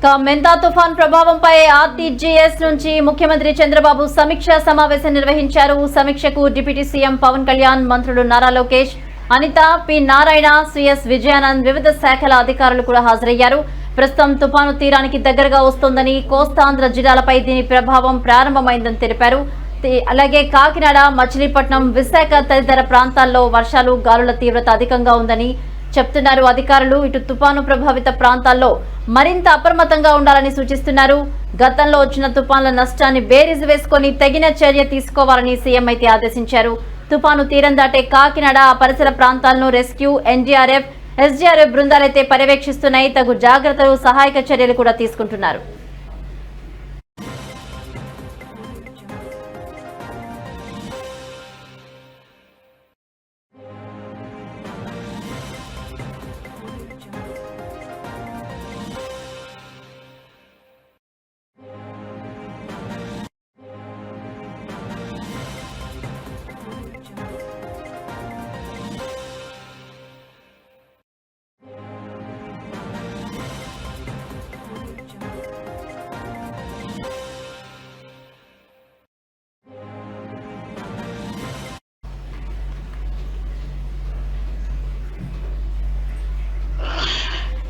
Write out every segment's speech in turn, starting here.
ఇక మెంతా తుఫాన్ ప్రభావంపై ఆర్టీజీఎస్ నుంచి ముఖ్యమంత్రి చంద్రబాబు సమీక్ష సమావేశం నిర్వహించారు. సమీక్షకు డిప్యూటీ సీఎం పవన్ కళ్యాణ్ మంత్రులు నారా లోకేష్ అనిత పి నారాయణ సిఎస్ విజయానంద్ వివిధ శాఖల అధికారులు కూడా హాజరయ్యారు. ప్రస్తుతం తుఫాను తీరానికి దగ్గరగా వస్తోందని కోస్తాంధ్ర జిల్లాలపై దీని ప్రభావం ప్రారంభమైందని తెలిపారు. అలాగే కాకినాడ మచిలీపట్నం విశాఖ తదితర ప్రాంతాల్లో వర్షాలు గాలుల తీవ్రత అధికంగా ఉందని చెప్తున్నారు అధికారులు. ఇటు తుపాను ప్రభావిత ప్రాంతాల్లో మరింత అప్రమత్తంగా ఉండాలని సూచిస్తున్నారు. గతంలో వచ్చిన తుపాన్ల నష్టాన్ని బేరీజు వేసుకొని తగిన చర్య తీసుకోవాలని సీఎం అయితే ఆదేశించారు. తుపాను తీరం దాటే కాకినాడ ఆ పరిసర ప్రాంతాలను రెస్క్యూ ఎన్డీఆర్ఎఫ్ ఎస్డీఆర్ఎఫ్ బృందాలైతే పర్యవేక్షిస్తున్నాయి. తగు జాగ్రత్తలు సహాయక చర్యలు కూడా తీసుకుంటున్నారు.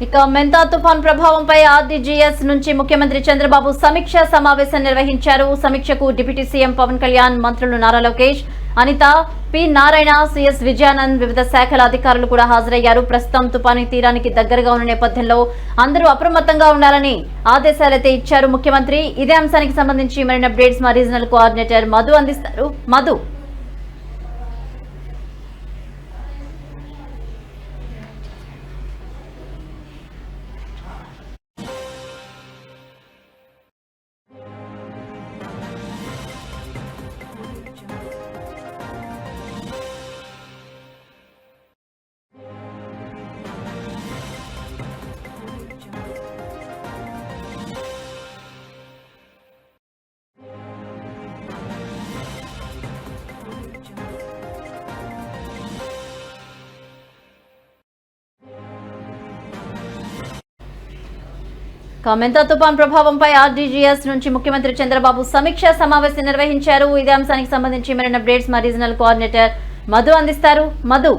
ఇక మెంతా తుఫాన్ ప్రభావంపై ఆర్డీజీఎస్ నుంచి ముఖ్యమంత్రి చంద్రబాబు సమీక్ష సమావేశం నిర్వహించారు. సమీక్షకు డిప్యూటీ సీఎం పవన్ కళ్యాణ్ మంత్రులు నారా లోకేష్ అనిత పి నారాయణ సిఎస్ విజయానంద్ వివిధ శాఖల అధికారులు కూడా హాజరయ్యారు. ప్రస్తుతం తుపాను తీరానికి దగ్గరగా ఉన్న నేపథ్యంలో అందరూ అప్రమత్తంగా ఉండాలని ఆదేశాలైతే ఇచ్చారు ముఖ్యమంత్రి. ఇదే అంశానికి సంబంధించి మరిన్ని అప్డేట్స్ మా రీజనల్ కోఆర్డినేటర్ మధు అందిస్తారు. మధు. మెంతా తుఫాన్ ప్రభావంపై ఆర్డీజీఎస్ నుంచి ముఖ్యమంత్రి చంద్రబాబు సమీక్ష సమావేశం నిర్వహించారు. ఇదే అంశానికి సంబంధించి మరిన్ని అప్డేట్స్ మా రీజనల్ కోఆర్డినేటర్ మధు అందిస్తారు. మధు.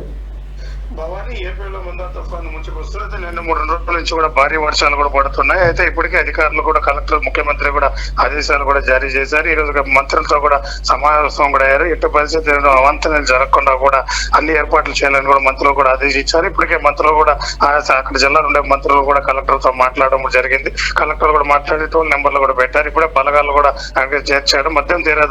భవానీ ఏపీలో ముందా తుఫాను ముంచుకొస్తుంది. అయితే నిన్న మూడు రోజుల నుంచి కూడా భారీ వర్షాలు కూడా పడుతున్నాయి. అయితే ఇప్పటికే అధికారులు కూడా కలెక్టర్ ముఖ్యమంత్రి కూడా ఆదేశాలు కూడా జారీ చేశారు. ఈ రోజు మంత్రులతో కూడా సమావేశం కూడా అయ్యారు. ఎట్టి పరిస్థితి అవంతనాలు జరగకుండా కూడా అన్ని ఏర్పాట్లు చేయాలని కూడా మంత్రులు కూడా ఆదేశించారు. ఇప్పటికే మంత్రులు కూడా అక్కడ జిల్లాలో ఉండే మంత్రులు కూడా కలెక్టర్తో మాట్లాడడం కూడా జరిగింది. కలెక్టర్ కూడా మాట్లాడి టోల్ నెంబర్లు కూడా పెట్టారు. ఇప్పుడే బలగాలు కూడా అక్కడికి చేర్చాడు మద్యం తీరే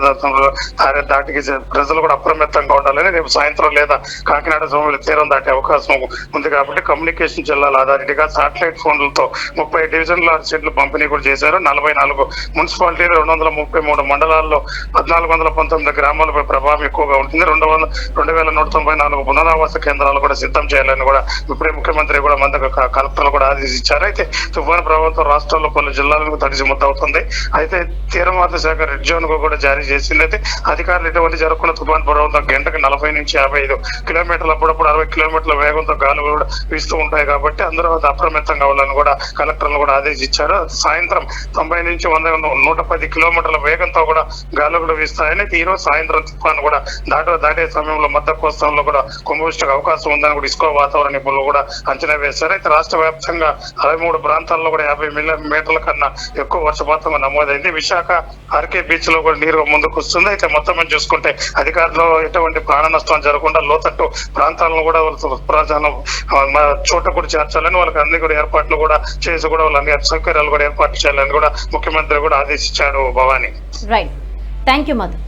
దాటికి ప్రజలు కూడా అప్రమత్తంగా ఉండాలని రేపు సాయంత్రం లేదా కాకినాడ సోమవారం తీరం దాటి అవకాశం ఉంది కాబట్టి కమ్యూనికేషన్ జిల్లాల ఆధారితగా సాటిలైట్ ఫోన్లతో ముప్పై డివిజన్ల సెట్లు పంపిణీ కూడా చేశారు. నలభై నాలుగు మున్సిపాలిటీలు రెండు వందల ముప్పై మూడు మండలాల్లో పద్నాలుగు వందల పంతొమ్మిది గ్రామాలపై ప్రభావం ఎక్కువగా ఉంటుంది. రెండు వందల రెండు వేల నూట తొంభై నాలుగు పునరావాస కేంద్రాలు కూడా సిద్ధం చేయాలని కూడా ఇప్పుడే ముఖ్యమంత్రి కూడా మంది కలెక్టర్లు కూడా ఆదేశించారు. అయితే తుఫాను ప్రభావంతో రాష్ట్రంలో పలు జిల్లాలకు తడిసి ముద్దవుతుంది. అయితే తీరమాత శాఖ రెడ్ జోన్కు కూడా జారీ చేసింది. అయితే అధికారులు ఎటువంటి జరగకుండా తుఫాను ప్రభావంతో గంటకు నలభై నుంచి యాభై ఐదు కిలోమీటర్లు అప్పుడప్పుడు అరవై కిలోమీటర్ వేగంతో గాలులు కూడా వీస్తూ ఉంటాయి కాబట్టి అందరూ అప్రమత్తం కావాలని కూడా కలెక్టర్లు కూడా ఆదేశించారు. సాయంత్రం తొంభై నుంచి వంద నూట పది కిలోమీటర్ల వేగంతో కూడా గాలులు కూడా వీస్తాయని ఈ రోజు సాయంత్రం తుఫాను కూడా దాట దాటే సమయంలో మధ్య కోస్తాంలో కూడా కుంభవృష్టికి అవకాశం ఉందని కూడా ఇసుకో వాతావరణ నిపుణులు కూడా అంచనా వేశారు. అయితే రాష్ట్ర వ్యాప్తంగా అరవై మూడు ప్రాంతాల్లో కూడా యాభై మిల్లీమీటర్ల కన్నా ఎక్కువ వర్షపాతం నమోదైంది. విశాఖ ఆర్కే బీచ్లో కూడా నీరు ముందుకు వస్తుంది. అయితే మొత్తం మీద చూసుకుంటే అధికారులు ఎటువంటి ప్రాణ నష్టం జరగకుండా లోతట్టు ప్రాంతాలను కూడా ప్రజానం మా చోట కూడా చేర్చాలని వాళ్ళకి అన్ని కూడా ఏర్పాట్లు కూడా చేసి కూడా వాళ్ళని సౌకర్యాలు కూడా ఏర్పాటు చేయాలని కూడా ముఖ్యమంత్రి కూడా ఆదేశించారు Bhavani. Right thank you Madhu